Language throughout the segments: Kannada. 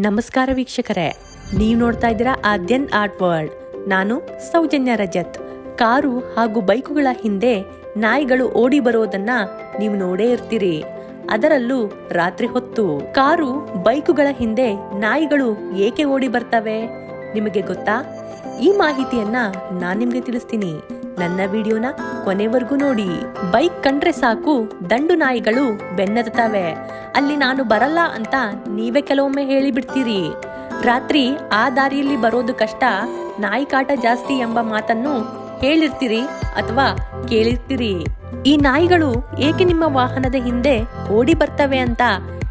ನಮಸ್ಕಾರ ವೀಕ್ಷಕರೇ. ನೀವು ನೋಡ್ತಾ ಇದ್ದೀರಾ ಆದ್ಯನ್ ಆರ್ಟ್ ವರ್ಲ್ಡ್. ನಾನು ಸೌಜನ್ಯ ರಜತ್. ಕಾರು ಹಾಗೂ ಬೈಕುಗಳ ಹಿಂದೆ ನಾಯಿಗಳು ಓಡಿ ಬರೋದನ್ನ ನೀವು ನೋಡೇ ಇರ್ತೀರಿ. ಅದರಲ್ಲೂ ರಾತ್ರಿ ಹೊತ್ತು ಕಾರು ಬೈಕುಗಳ ಹಿಂದೆ ನಾಯಿಗಳು ಏಕೆ ಓಡಿ ಬರ್ತವೆ? ನಿಮಗೆ ಗೊತ್ತಾ? ಈ ಮಾಹಿತಿಯನ್ನ ನಾನು ನಿಮಗೆ ತಿಳಿಸ್ತೀನಿ. ನನ್ನ ವಿಡಿಯೋನ ಕೊನೆವರೆಗೂ ನೋಡಿ. ಬೈಕ್ ಕಂಡ್ರೆ ಸಾಕು, ದಂಡು ನಾಯಿಗಳು ಬೆನ್ನತ್ತವೆ. ಅಲ್ಲಿ ನಾನು ಬರಲ್ಲ ಅಂತ ನೀವೇ ಕೆಲವೊಮ್ಮೆ ಹೇಳಿಬಿಡ್ತೀರಿ. ರಾತ್ರಿ ಆ ದಾರಿಯಲ್ಲಿ ಬರೋದು ಕಷ್ಟ, ನಾಯಿ ಕಾಟ ಜಾಸ್ತಿ ಎಂಬ ಮಾತನ್ನು ಹೇಳಿರ್ತೀರಿ ಅಥವಾ ಕೇಳಿರ್ತೀರಿ. ಈ ನಾಯಿಗಳು ಏಕೆ ನಿಮ್ಮ ವಾಹನದ ಹಿಂದೆ ಓಡಿ ಬರ್ತವೆ ಅಂತ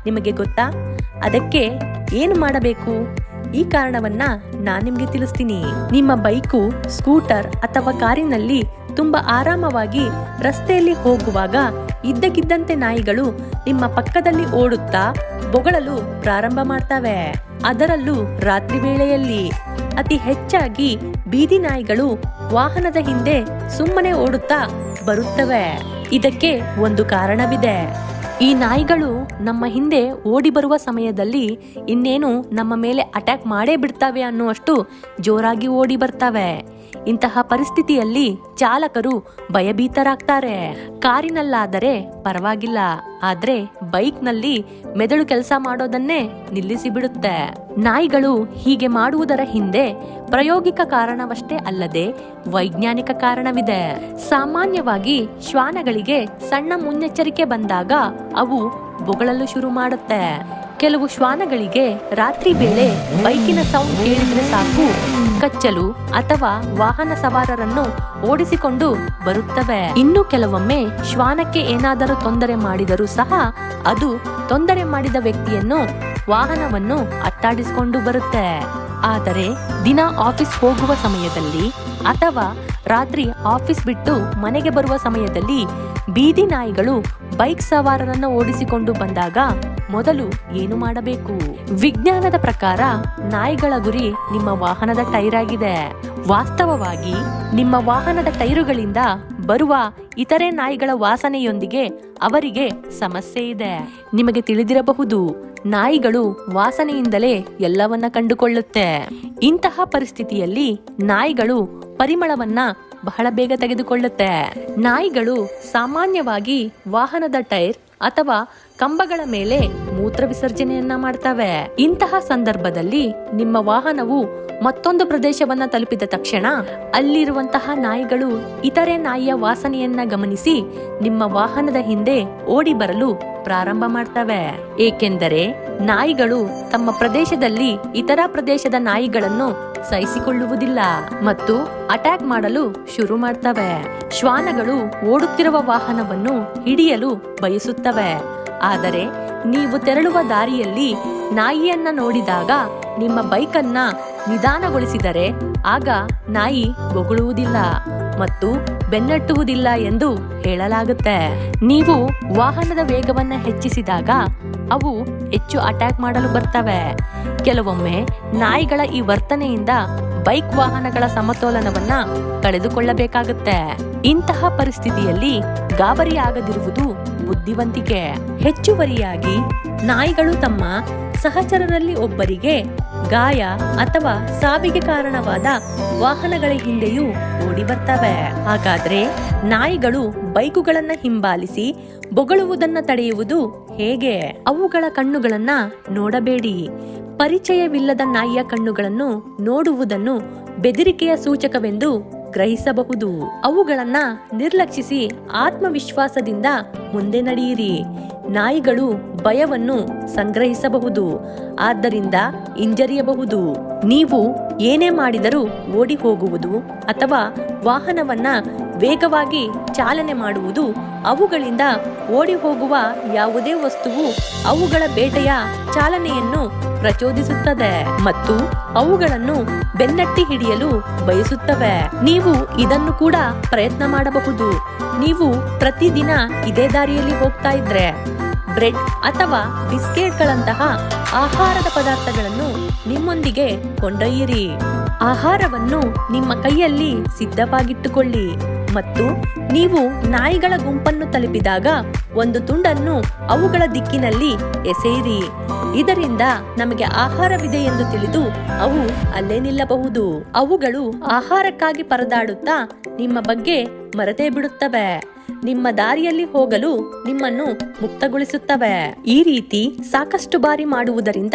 ನಿಮಗೆ ಗೊತ್ತಾ? ಅದಕ್ಕೆ ಏನು ಮಾಡಬೇಕು? ಈ ಕಾರಣವನ್ನ ನಾ ನಿಮ್ಗೆ ತಿಳಿಸ್ತೀನಿ. ನಿಮ್ಮ ಬೈಕು, ಸ್ಕೂಟರ್ ಅಥವಾ ಕಾರಿನಲ್ಲಿ ತುಂಬಾ ಆರಾಮವಾಗಿ ರಸ್ತೆಯಲ್ಲಿ ಹೋಗುವಾಗ ಇದ್ದಕ್ಕಿದ್ದಂತೆ ನಾಯಿಗಳು ನಿಮ್ಮ ಪಕ್ಕದಲ್ಲಿ ಓಡುತ್ತಾ ಬೊಗಳಲು ಪ್ರಾರಂಭ ಮಾಡ್ತವೆ. ಅದರಲ್ಲೂ ರಾತ್ರಿ ವೇಳೆಯಲ್ಲಿ ಅತಿ ಹೆಚ್ಚಾಗಿ ಬೀದಿ ನಾಯಿಗಳು ವಾಹನದ ಹಿಂದೆ ಸುಮ್ಮನೆ ಓಡುತ್ತಾ ಬರುತ್ತವೆ. ಇದಕ್ಕೆ ಒಂದು ಕಾರಣವಿದೆ. ಈ ನಾಯಿಗಳು ನಮ್ಮ ಹಿಂದೆ ಓಡಿ ಬರುವ ಸಮಯದಲ್ಲಿ ಇನ್ನೇನು ನಮ್ಮ ಮೇಲೆ ಅಟ್ಯಾಕ್ ಮಾಡೇ ಬಿಡ್ತವೆ ಅನ್ನುವಷ್ಟು ಜೋರಾಗಿ ಓಡಿ ಬರ್ತವೆ. ಇಂತಹ ಪರಿಸ್ಥಿತಿಯಲ್ಲಿ ಚಾಲಕರು ಭಯಭೀತರಾಗ್ತಾರೆ. ಕಾರಿನಲ್ಲಾದರೆ ಪರವಾಗಿಲ್ಲ, ಆದ್ರೆ ಬೈಕ್ನಲ್ಲಿ ಮೆದುಳು ಕೆಲಸ ಮಾಡೋದನ್ನೇ ನಿಲ್ಲಿಸಿ ಬಿಡುತ್ತೆ ನಾಯಿಗಳು ಹೀಗೆ ಮಾಡುವುದರ ಹಿಂದೆ ಪ್ರಾಯೋಗಿಕ ಕಾರಣವಷ್ಟೇ ಅಲ್ಲದೆ ವೈಜ್ಞಾನಿಕ ಕಾರಣವಿದೆ. ಸಾಮಾನ್ಯವಾಗಿ ಶ್ವಾನಗಳಿಗೆ ಸಣ್ಣ ಮುನ್ನೆಚ್ಚರಿಕೆ ಬಂದಾಗ ಅವು ಬೊಗಳಲು ಶುರು ಮಾಡುತ್ತೆ. ಕೆಲವು ಶ್ವಾನಗಳಿಗೆ ರಾತ್ರಿ ವೇಳೆ ಬೈಕಿನ ಸೌಂಡ್ ಕೇಳಿದ್ರೆ ಸಾಕು. ಕಚ್ಚಲು ಅಥವಾ ವಾಹನ ಸವಾರರನ್ನು ಓಡಿಸಿಕೊಂಡು ಬರುತ್ತವೆ. ಇನ್ನು ಕೆಲವೊಮ್ಮೆ ಶ್ವಾನಕ್ಕೆ ಏನಾದರೂ ತೊಂದರೆ ಮಾಡಿದರೂ ಸಹ ಅದು ತೊಂದರೆ ಮಾಡಿದ ವ್ಯಕ್ತಿಯನ್ನು ವಾಹನವನ್ನು ಅಟ್ಟಾಡಿಸಿಕೊಂಡು ಬರುತ್ತೆ. ಆದರೆ ದಿನ ಆಫೀಸ್ ಹೋಗುವ ಸಮಯದಲ್ಲಿ ಅಥವಾ ರಾತ್ರಿ ಆಫೀಸ್ ಬಿಟ್ಟು ಮನೆಗೆ ಬರುವ ಸಮಯದಲ್ಲಿ ಬೀದಿ ನಾಯಿಗಳು ಬೈಕ್ ಸವಾರರನ್ನು ಓಡಿಸಿಕೊಂಡು ಬಂದಾಗ ಮೊದಲು ಏನು ಮಾಡಬೇಕು? ವಿಜ್ಞಾನದ ಪ್ರಕಾರ ನಾಯಿಗಳ ಗುರಿ ನಿಮ್ಮ ವಾಹನದ ಟೈರ್ ಆಗಿದೆ. ವಾಸ್ತವವಾಗಿ ನಿಮ್ಮ ವಾಹನದ ಟೈರುಗಳಿಂದ ಬರುವ ಇತರೆ ನಾಯಿಗಳ ವಾಸನೆಯೊಂದಿಗೆ ಅವರಿಗೆ ಸಮಸ್ಯೆ ಇದೆ. ನಿಮಗೆ ತಿಳಿದಿರಬಹುದು, ನಾಯಿಗಳು ವಾಸನೆಯಿಂದಲೇ ಎಲ್ಲವನ್ನ ಕಂಡುಕೊಳ್ಳುತ್ತೆ. ಇಂತಹ ಪರಿಸ್ಥಿತಿಯಲ್ಲಿ ನಾಯಿಗಳು ಪರಿಮಳವನ್ನ ಬಹಳ ಬೇಗ ತೆಗೆದುಕೊಳ್ಳುತ್ತೆ. ನಾಯಿಗಳು ಸಾಮಾನ್ಯವಾಗಿ ವಾಹನದ ಟೈರ್ ಅಥವಾ ಕಂಬಗಳ ಮೇಲೆ ಮೂತ್ರ ವಿಸರ್ಜನೆಯನ್ನ ಮಾಡ್ತವೆ. ಇಂತಹ ಸಂದರ್ಭದಲ್ಲಿ ನಿಮ್ಮ ವಾಹನವು ಮತ್ತೊಂದು ಪ್ರದೇಶವನ್ನ ತಲುಪಿದ ತಕ್ಷಣ ಅಲ್ಲಿರುವಂತಹ ನಾಯಿಗಳು ಇತರೆ ನಾಯಿಯ ವಾಸನೆಯನ್ನ ಗಮನಿಸಿ ನಿಮ್ಮ ವಾಹನದ ಹಿಂದೆ ಓಡಿ ಬರಲು ಪ್ರಾರಂಭ ಮಾಡ್ತವೆ. ಏಕೆಂದರೆ ನಾಯಿಗಳು ತಮ್ಮ ಪ್ರದೇಶದಲ್ಲಿ ಇತರ ಪ್ರದೇಶದ ನಾಯಿಗಳನ್ನು ಸಹಿಸಿಕೊಳ್ಳುವುದಿಲ್ಲ ಮತ್ತು ಅಟ್ಯಾಕ್ ಮಾಡಲು ಶುರು ಮಾಡ್ತವೆ. ಶ್ವಾನಗಳು ಓಡುತ್ತಿರುವ ವಾಹನವನ್ನು ಹಿಡಿಯಲು ಬಯಸುತ್ತವೆ. ಆದರೆ ನೀವು ತೆರಳುವ ದಾರಿಯಲ್ಲಿ ನಾಯಿಯನ್ನ ನೋಡಿದಾಗ ನಿಮ್ಮ ಬೈಕನ್ನ ನಿಧಾನಗೊಳಿಸಿದರೆ ಆಗ ನಾಯಿ ಬೊಗಳುವುದಿಲ್ಲ ಮತ್ತು ಬೆನ್ನಟ್ಟುವುದಿಲ್ಲ ಎಂದು ಹೇಳಲಾಗುತ್ತೆ. ನೀವು ವಾಹನದ ವೇಗವನ್ನ ಹೆಚ್ಚಿಸಿದಾಗ ಅವು ಹೆಚ್ಚು ಅಟ್ಯಾಕ್ ಮಾಡಲು ಬರ್ತವೆ. ಕೆಲವೊಮ್ಮೆ ನಾಯಿಗಳ ಈ ವರ್ತನೆಯಿಂದ ಬೈಕ್ ವಾಹನಗಳ ಸಮತೋಲನವನ್ನ ಕಳೆದುಕೊಳ್ಳಬೇಕಾಗುತ್ತೆ. ಇಂತಹ ಪರಿಸ್ಥಿತಿಯಲ್ಲಿ ಗಾಬರಿಯಾಗದಿರುವುದು ಬುದ್ಧಿವಂತಿಕೆ. ಹೆಚ್ಚುವರಿಯಾಗಿ ನಾಯಿಗಳು ತಮ್ಮ ಸಹಚರರಲ್ಲಿ ಒಬ್ಬರಿಗೆ ಗಾಯ ಅಥವಾ ಸಾವಿಗೆ ಕಾರಣವಾದ ವಾಹನಗಳ ಹಿಂದೆಯೂ ಓಡಿ ಬರ್ತವೆ. ಹಾಗಾದ್ರೆ ನಾಯಿಗಳು ಬೈಕುಗಳನ್ನ ಹಿಂಬಾಲಿಸಿ ಬೊಗಳುವುದನ್ನ ತಡೆಯುವುದು ಹೇಗೆ? ಅವುಗಳ ಕಣ್ಣುಗಳನ್ನ ನೋಡಬೇಡಿ. ಪರಿಚಯವಿಲ್ಲದ ನಾಯಿಯ ಕಣ್ಣುಗಳನ್ನು ನೋಡುವುದನ್ನು ಬೆದರಿಕೆಯ ಸೂಚಕವೆಂದು ಗ್ರಹಿಸಬಹುದು. ಅವುಗಳನ್ನ ನಿರ್ಲಕ್ಷಿಸಿ ಆತ್ಮವಿಶ್ವಾಸದಿಂದ ಮುಂದೆ ನಡೆಯಿರಿ. ನಾಯಿಗಳು ಭಯವನ್ನು ಸಂಗ್ರಹಿಸಬಹುದು, ಆದ್ದರಿಂದ ಹಿಂಜರಿಯಬಹುದು. ನೀವು ಏನೇ ಮಾಡಿದರೂ ಓಡಿ ಹೋಗುವುದು ಅಥವಾ ವಾಹನವನ್ನ ವೇಗವಾಗಿ ಚಾಲನೆ ಮಾಡುವುದು ಅವುಗಳಿಂದ ಓಡಿ ಹೋಗುವ ಯಾವುದೇ ವಸ್ತುವು ಅವುಗಳ ಬೇಟೆಯ ಚಾಲನೆಯನ್ನು ಪ್ರಚೋದಿಸುತ್ತದೆ ಮತ್ತು ಅವುಗಳನ್ನು ಬೆನ್ನಟ್ಟಿ ಹಿಡಿಯಲು ಬಯಸುತ್ತವೆ. ನೀವು ಇದನ್ನು ಕೂಡ ಪ್ರಯತ್ನ ಮಾಡಬಹುದು. ನೀವು ಪ್ರತಿದಿನ ಇದೇ ದಾರಿಯಲ್ಲಿ ಹೋಗ್ತಾ ಇದ್ರೆ ಬ್ರೆಡ್ ಅಥವಾ ಬಿಸ್ಕೆಟ್ಗಳಂತಹ ಆಹಾರದ ಪದಾರ್ಥಗಳನ್ನು ನಿಮ್ಮೊಂದಿಗೆ ಕೊಂಡೊಯ್ಯಿರಿ. ಆಹಾರವನ್ನು ನಿಮ್ಮ ಕೈಯಲ್ಲಿ ಸಿದ್ಧವಾಗಿಟ್ಟುಕೊಳ್ಳಿ. ಮತ್ತು ನೀವು ನಾಯಿಗಳ ಗುಂಪನ್ನು ತಲುಪಿದಾಗ ಒಂದು ತುಂಡನ್ನು ಅವುಗಳ ದಿಕ್ಕಿನಲ್ಲಿ ಎಸೆಯಿರಿ. ಇದರಿಂದ ನಮಗೆ ಆಹಾರವಿದೆ ಎಂದು ತಿಳಿದು ಅವು ಅಲ್ಲೇ ನಿಲ್ಲಬಹುದು. ಅವುಗಳು ಆಹಾರಕ್ಕಾಗಿ ಪರದಾಡುತ್ತಾ ನಿಮ್ಮ ಬಗ್ಗೆ ಮರೆತೇ ಬಿಡುತ್ತವೆ. ನಿಮ್ಮ ದಾರಿಯಲ್ಲಿ ಹೋಗಲು ನಿಮ್ಮನ್ನು ಮುಕ್ತಗೊಳಿಸುತ್ತವೆ. ಈ ರೀತಿ ಸಾಕಷ್ಟು ಬಾರಿ ಮಾಡುವುದರಿಂದ